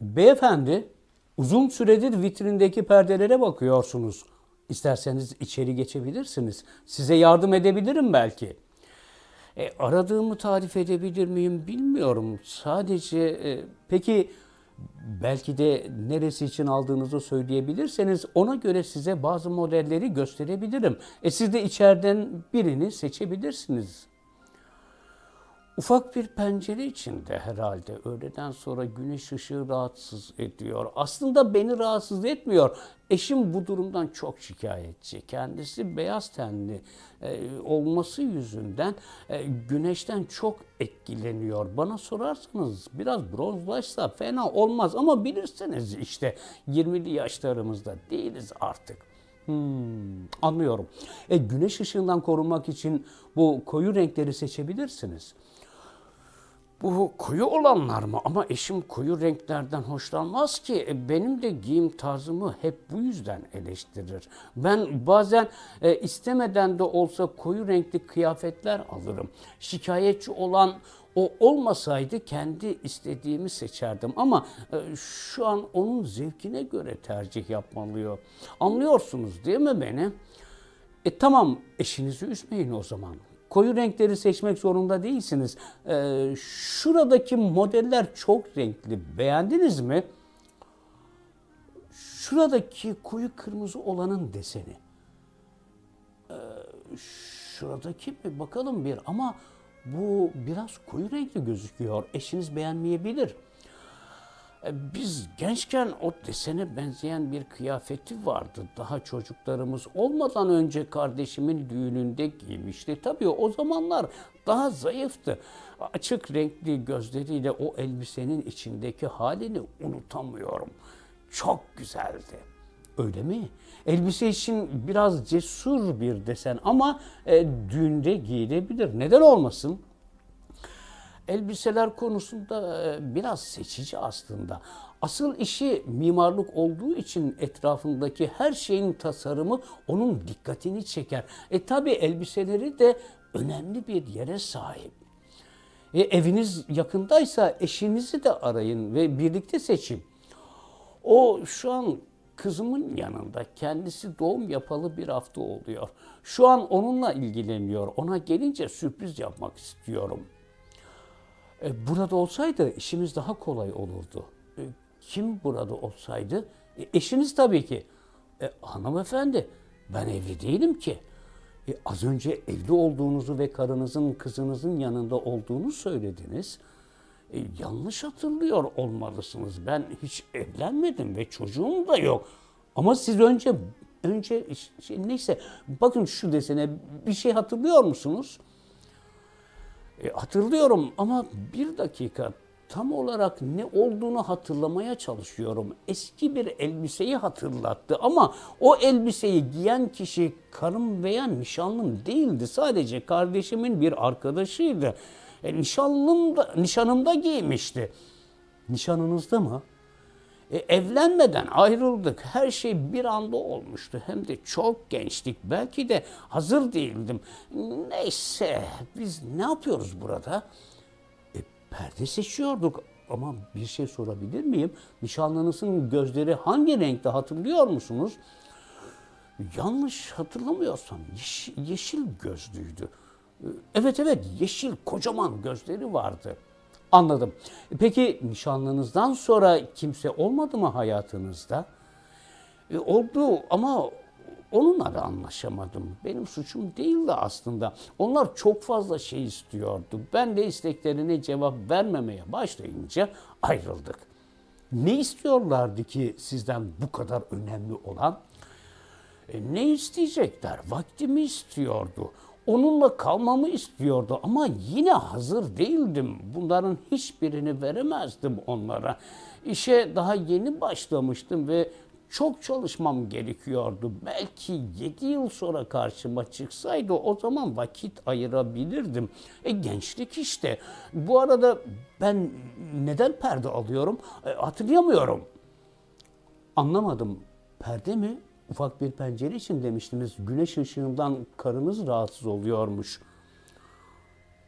Beyefendi, uzun süredir vitrindeki perdelere bakıyorsunuz. İsterseniz içeri geçebilirsiniz. Size yardım edebilirim belki. E, aradığımı tarif edebilir miyim bilmiyorum. Sadece e, peki belki de neresi için aldığınızı söyleyebilirseniz ona göre size bazı modelleri gösterebilirim. E, siz de içeriden birini seçebilirsiniz. Ufak bir pencere içinde herhalde öğleden sonra güneş ışığı rahatsız ediyor. Aslında beni rahatsız etmiyor. Eşim bu durumdan çok şikayetçi. Kendisi beyaz tenli e, olması yüzünden e, güneşten çok etkileniyor. Bana sorarsanız biraz bronzlaşsa fena olmaz ama bilirsiniz işte 20'li yaşlarımızda değiliz artık. Hmm, anlıyorum. E, güneş ışığından korunmak için bu koyu renkleri seçebilirsiniz. Bu koyu olanlar mı? Ama eşim koyu renklerden hoşlanmaz ki. E, Benim de giyim tarzımı hep bu yüzden eleştirir. Ben bazen e, istemeden de olsa koyu renkli kıyafetler alırım. Şikayetçi olan o olmasaydı kendi istediğimi seçerdim. Ama e, şu an onun zevkine göre tercih yapmalıyor. Anlıyorsunuz değil mi beni? E tamam eşinizi üzmeyin o zaman. Koyu renkleri seçmek zorunda değilsiniz. Ee, şuradaki modeller çok renkli. Beğendiniz mi? Şuradaki koyu kırmızı olanın deseni. Ee, şuradaki mi? Bakalım bir ama bu biraz koyu renkli gözüküyor. Eşiniz beğenmeyebilir. E, Biz gençken o desene benzeyen bir kıyafeti vardı. Daha çocuklarımız olmadan önce kardeşimin düğününde giymişti. Tabii o zamanlar daha zayıftı. Açık renkli gözleriyle o elbisenin içindeki halini unutamıyorum. Çok güzeldi. Öyle mi? Elbise için biraz cesur bir desen ama e, düğünde giyilebilir. Neden olmasın? Elbiseler konusunda e, biraz seçici aslında. Asıl işi mimarlık olduğu için etrafındaki her şeyin tasarımı onun dikkatini çeker. E tabi elbiseleri de önemli bir yere sahip. E, eviniz yakındaysa eşinizi de arayın ve birlikte seçin. O şu an kızımın yanında. Kendisi doğum yapalı bir hafta oluyor. Şu an onunla ilgileniyor. Ona gelince sürpriz yapmak istiyorum. E, burada olsaydı işimiz daha kolay olurdu. E, kim burada olsaydı? E, eşiniz tabii ki. E, hanımefendi, ben evli değilim ki. E, az önce evli olduğunuzu ve karınızın, kızınızın yanında olduğunu söylediniz. E, yanlış hatırlıyor olmalısınız. Ben hiç evlenmedim ve çocuğum da yok. Ama siz önce önce şey, neyse bakın şu desene bir şey hatırlıyor musunuz? E, hatırlıyorum ama bir dakika tam olarak ne olduğunu hatırlamaya çalışıyorum. Eski bir elbiseyi hatırlattı ama o elbiseyi giyen kişi karım veya nişanlım değildi. Sadece kardeşimin bir arkadaşıydı. E, nişanlım da, nişanımda giymişti. Nişanınızda mı? E, evlenmeden ayrıldık. Her şey bir anda olmuştu. Hem de çok gençtik. Belki de hazır değildim. Neyse biz ne yapıyoruz burada? E, perde seçiyorduk. Ama bir şey sorabilir miyim? Nişanlınızın gözleri hangi renkte hatırlıyor musunuz? Yanlış hatırlamıyorsam yeş- yeşil gözlüydü. E, Evet evet yeşil kocaman gözleri vardı. Anladım. Peki nişanlınızdan sonra kimse olmadı mı hayatınızda? E, oldu ama onunla da anlaşamadım. Benim suçum değildi aslında. Onlar çok fazla şey istiyordu. Ben de isteklerine cevap vermemeye başlayınca ayrıldık. Ne istiyorlardı ki sizden bu kadar önemli olan? E, ne isteyecekler? Vaktimi istiyordu. Onunla kalmamı istiyordu ama yine hazır değildim. Bunların hiçbirini veremezdim onlara. İşe daha yeni başlamıştım ve çok çalışmam gerekiyordu. Belki 7 yıl sonra karşıma çıksaydı o zaman vakit ayırabilirdim. E gençlik işte. Bu arada ben neden perde alıyorum? E, hatırlayamıyorum. Anlamadım. Perde mi? Ufak bir pencere için demiştiniz. Güneş ışığından karınız rahatsız oluyormuş.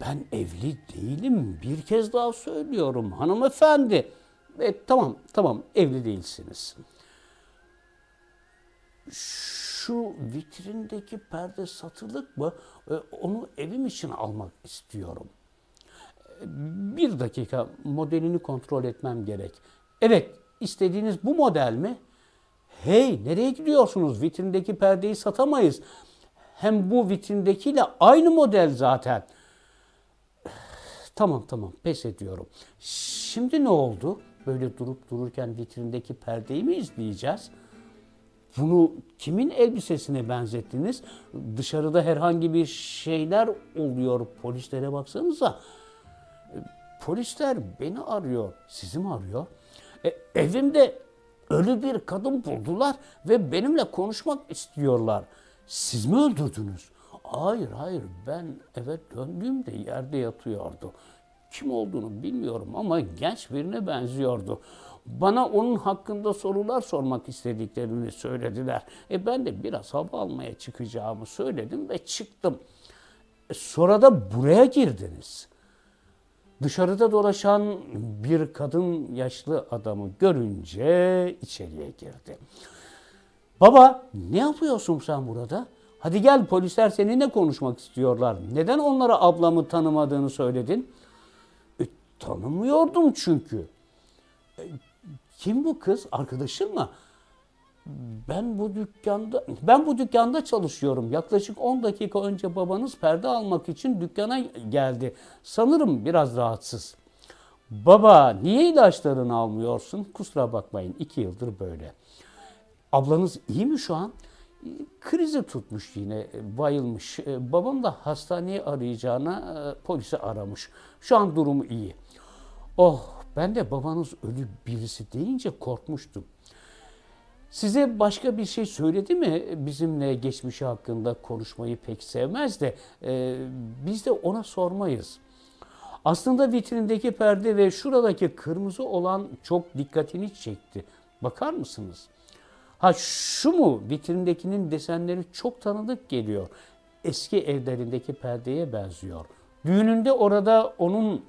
Ben evli değilim. Bir kez daha söylüyorum hanımefendi. E, tamam, tamam evli değilsiniz. Şu vitrindeki perde satılık mı? E, onu evim için almak istiyorum. E, Bir dakika modelini kontrol etmem gerek. Evet, istediğiniz bu model mi? Hey, nereye gidiyorsunuz? Vitrindeki perdeyi satamayız. Hem bu vitrindekiyle aynı model zaten. Tamam tamam pes ediyorum. Şimdi ne oldu? Böyle durup dururken vitrindeki perdeyi mi izleyeceğiz? Bunu kimin elbisesine benzettiniz? Dışarıda herhangi bir şeyler oluyor. Polislere baksanıza. Polisler beni arıyor. Sizi mi arıyor? E, evimde ölü bir kadın buldular ve benimle konuşmak istiyorlar. Siz mi öldürdünüz? Hayır hayır ben eve döndüğümde yerde yatıyordu. Kim olduğunu bilmiyorum ama genç birine benziyordu. Bana onun hakkında sorular sormak istediklerini söylediler. E ben de biraz hava almaya çıkacağımı söyledim ve çıktım. E sonra da buraya girdiniz. Dışarıda dolaşan bir kadın yaşlı adamı görünce içeriye girdi. Baba ne yapıyorsun sen burada? Hadi gel polisler seninle konuşmak istiyorlar. Neden onlara ablamı tanımadığını söyledin? E, tanımıyordum çünkü. E, kim bu kız? Arkadaşın mı? Ben bu dükkanda ben bu dükkanda çalışıyorum. Yaklaşık 10 dakika önce babanız perde almak için dükkana geldi. Sanırım biraz rahatsız. Baba niye ilaçlarını almıyorsun? Kusura bakmayın 2 yıldır böyle. Ablanız iyi mi şu an? Krizi tutmuş yine, bayılmış. Babam da hastaneyi arayacağına e, polisi aramış. Şu an durumu iyi. Oh, ben de babanız ölü birisi deyince korkmuştum. Size başka bir şey söyledi mi? Bizimle geçmişi hakkında konuşmayı pek sevmez de e, biz de ona sormayız. Aslında vitrindeki perde ve şuradaki kırmızı olan çok dikkatini çekti. Bakar mısınız? Ha şu mu? Vitrindekinin desenleri çok tanıdık geliyor. Eski evlerindeki perdeye benziyor. Düğününde orada onun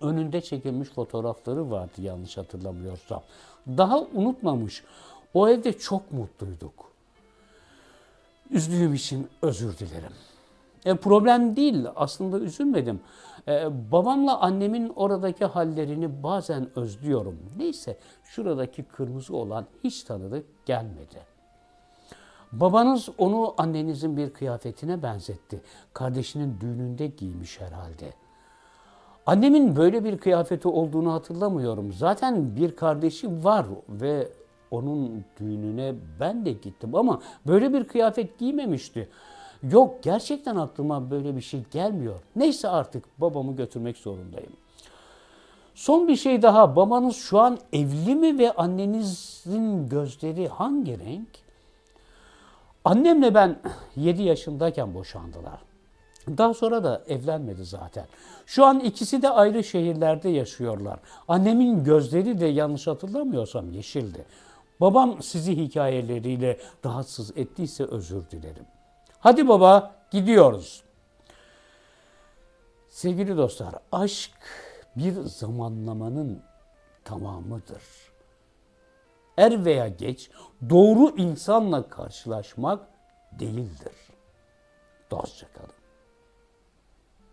önünde çekilmiş fotoğrafları vardı yanlış hatırlamıyorsam. Daha unutmamış. O evde çok mutluyduk. Üzdüğüm için özür dilerim. E, problem değil. Aslında üzülmedim. E, babamla annemin oradaki hallerini bazen özlüyorum. Neyse şuradaki kırmızı olan hiç tanıdık gelmedi. Babanız onu annenizin bir kıyafetine benzetti. Kardeşinin düğününde giymiş herhalde. Annemin böyle bir kıyafeti olduğunu hatırlamıyorum. Zaten bir kardeşi var ve onun düğününe ben de gittim ama böyle bir kıyafet giymemişti. Yok gerçekten aklıma böyle bir şey gelmiyor. Neyse artık babamı götürmek zorundayım. Son bir şey daha. Babanız şu an evli mi ve annenizin gözleri hangi renk? Annemle ben 7 yaşındayken boşandılar. Daha sonra da evlenmedi zaten. Şu an ikisi de ayrı şehirlerde yaşıyorlar. Annemin gözleri de yanlış hatırlamıyorsam yeşildi. Babam sizi hikayeleriyle rahatsız ettiyse özür dilerim. Hadi baba gidiyoruz. Sevgili dostlar, aşk bir zamanlamanın tamamıdır. Er veya geç doğru insanla karşılaşmak değildir. Dostça kalın.